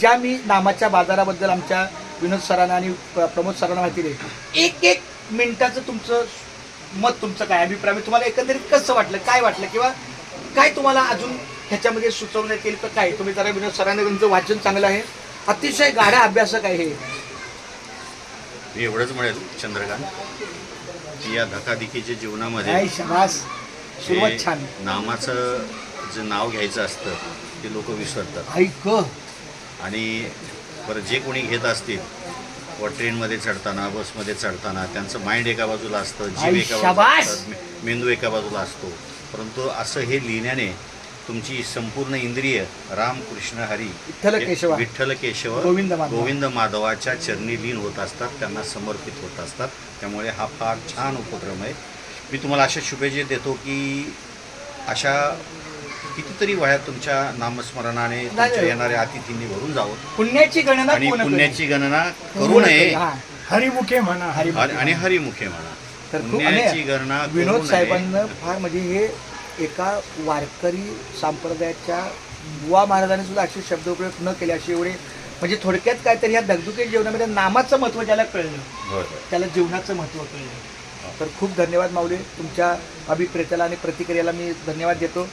ज्या मी नामाच्या बाजाराबद्दल आमच्या विनोद सरांना आणि प्र- प्रमोद सरांना माहिती दिली एक एक मिनिटाचं तुमचं मत तुमचं काय? अभिप्राय म्हणजे तुम्हाला एकंदरीत कसं वाटलं काय वाटलं किंवा काय तुम्हाला अजून ह्याच्यामध्ये सुचवण्यात येईल तर काय? तुम्ही जरा विनोद सरांनी तुमचं वाचन चांगलं आहे. अतिशय गाढा अभ्यासक आहे हे. मी एवढंच म्हणेल चंद्रकांत की या धकाधिकीच्या जीवनामध्ये नामाचं जे नाव घ्यायचं असतं ते लोक विसरतात. ऐक आणि बरं जे कोणी घेत असतील व ट्रेनमध्ये चढताना बसमध्ये चढताना त्यांचं माइंड एका बाजूला असतं जीव एका बाजूला मे- मेंदू एका बाजूला असतो परंतु असं हे लिहिण्याने तुमची संपूर्ण इंद्रिय राम कृष्ण हरी विठ्ठल केशवा. विठ्ठल केशव गोविंद माधव. गोविंद माधवाच्या चरणी लीन होत असतात त्यांना समर्पित होत असतात त्यामुळे हा फार छान उपक्रम आहे मी तुम्हाला अशा शुभेच्छा देतो की अशा कितीतरी वयात तुमच्या नामस्मरणाने तुमच्या. येणाऱ्या अतिथींनी भरून जावं पुण्याची गणना आणि? पुण्याची गणना करू नये? हा. हरिमुखे म्हणा हरी आणि हरिमुखे म्हणा तर खूप पुण्याची गणना विनोद. साहेबांना फार म्हणजे हे एका वारकरी संप्रदायाच्या बुवा महाराजांनी सुद्धा असे शब्द उपयोग न केले असे एवढे म्हणजे थोडक्यात काय तरी ह्या दगदुके जीवनामध्ये नामाचं महत्त्व ज्याला कळलं. त्याला जीवनाचं महत्त्व कळलं तर खूप धन्यवाद माऊली तुमच्या अभिप्रेत्याला आणि प्रतिक्रियाला मी धन्यवाद देतो